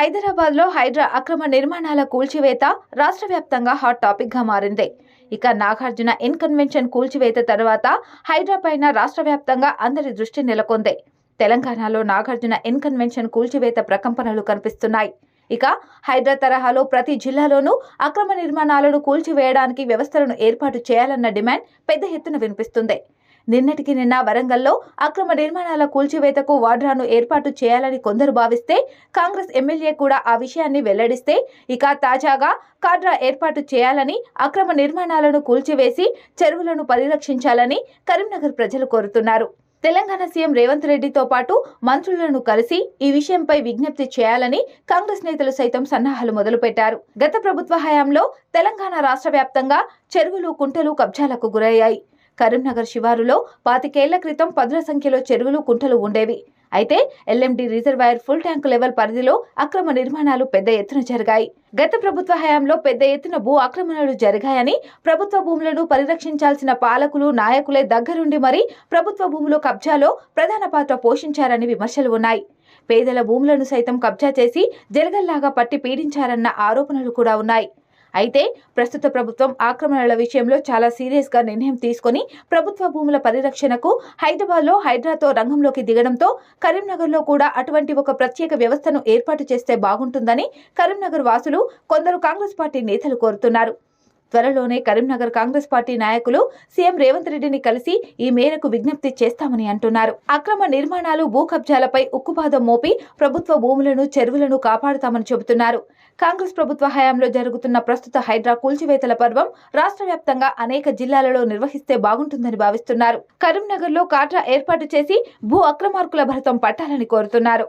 హైదరాబాద్లో హైడ్రా అక్రమ నిర్మాణాల కూల్చివేత రాష్ట్ర వ్యాప్తంగా హాట్ టాపిక్గా మారింది. ఇక నాగార్జున ఇన్కన్వెన్షన్ కూల్చివేత తర్వాత హైడ్రా పైన రాష్ట్ర వ్యాప్తంగా అందరి దృష్టి నెలకొంది. తెలంగాణలో నాగార్జున ఇన్కన్వెన్షన్ కూల్చివేత ప్రకంపనలు కనిపిస్తున్నాయి. ఇక హైడ్రా తరహాలో ప్రతి జిల్లాలోనూ అక్రమ నిర్మాణాలను కూల్చివేయడానికి వ్యవస్థలను ఏర్పాటు చేయాలన్న డిమాండ్ పెద్ద ఎత్తున వినిపిస్తుంది. నిన్నటికి నిన్న వరంగల్లో అక్రమ నిర్మాణాల కూల్చివేతకు వాడ్రాను ఏర్పాటు చేయాలని కొందరు భావిస్తే కాంగ్రెస్ ఎమ్మెల్యే కూడా ఆ విషయాన్ని వెల్లడిస్తే ఇక తాజాగా కాడ్రా ఏర్పాటు చేయాలని అక్రమ నిర్మాణాలను కూల్చివేసి చెరువులను పరిరక్షించాలని కరీంనగర్ ప్రజలు కోరుతున్నారు. తెలంగాణ సీఎం రేవంత్ రెడ్డితో పాటు మంత్రులను కలిసి ఈ విషయంపై విజ్ఞప్తి చేయాలని కాంగ్రెస్ నేతలు సైతం సన్నాహాలు మొదలుపెట్టారు. గత ప్రభుత్వ హయాంలో తెలంగాణ రాష్ట్ర వ్యాప్తంగా చెరువులు కుంటలు కబ్జాలకు గురయ్యాయి. కరీంనగర్ శివారులో పాతికేళ్ళ క్రితం పదుల సంఖ్యలో చెరువులు కుంటలు ఉండేవి. అయితే LMD reservoir full tank level పరిధిలో అక్రమ నిర్మాణాలు పెద్ద ఎత్తున జరిగాయి. గత ప్రభుత్వ హయాంలో పెద్ద ఎత్తున భూ ఆక్రమణలు జరిగాయని ప్రభుత్వ భూములను పరిరక్షించాల్సిన పాలకులు నాయకులే దగ్గరుండి మరీ ప్రభుత్వ భూముల కబ్జాలో ప్రధాన పాత్ర పోషించారని విమర్శలు ఉన్నాయి. పేదల భూములను సైతం కబ్జా చేసి జలగల్లాగా పట్టి పీడించారన్న ఆరోపణలు కూడా ఉన్నాయి. అయితే ప్రస్తుత ప్రభుత్వం ఆక్రమణల విషయంలో చాలా సీరియస్గా నిర్ణయం తీసుకొని ప్రభుత్వ భూముల పరిరక్షణకు హైదరాబాద్లో హైడ్రాతో రంగంలోకి దిగడంతో కరీంనగర్లో కూడా అటువంటి ఒక ప్రత్యేక వ్యవస్థను ఏర్పాటు చేస్తే బాగుంటుందని కరీంనగర్ వాసులు కొందరు కాంగ్రెస్ పార్టీ నేతలు కోరుతున్నారు. త్వరలోనే కరీంనగర్ కాంగ్రెస్ పార్టీ నాయకులు సీఎం రేవంత్ రెడ్డిని కలిసి ఈ మేరకు విజ్ఞప్తి చేస్తామని అంటున్నారు. అక్రమ నిర్మాణాలు భూ కబ్జాలపై ఉక్కుపాదం మోపి ప్రభుత్వ భూములను చెరువులను కాపాడుతామని చెబుతున్నారు. కాంగ్రెస్ ప్రభుత్వ హయాంలో జరుగుతున్న ప్రస్తుత హైడ్రా కూల్చివేతల పర్వం రాష్ట్ర వ్యాప్తంగా అనేక జిల్లాలలో నిర్వహిస్తే బాగుంటుందని భావిస్తున్నారు. కరీంనగర్లో కాట్రా ఏర్పాటు చేసి భూ అక్రమార్కుల భరతం పట్టాలని కోరుతున్నారు.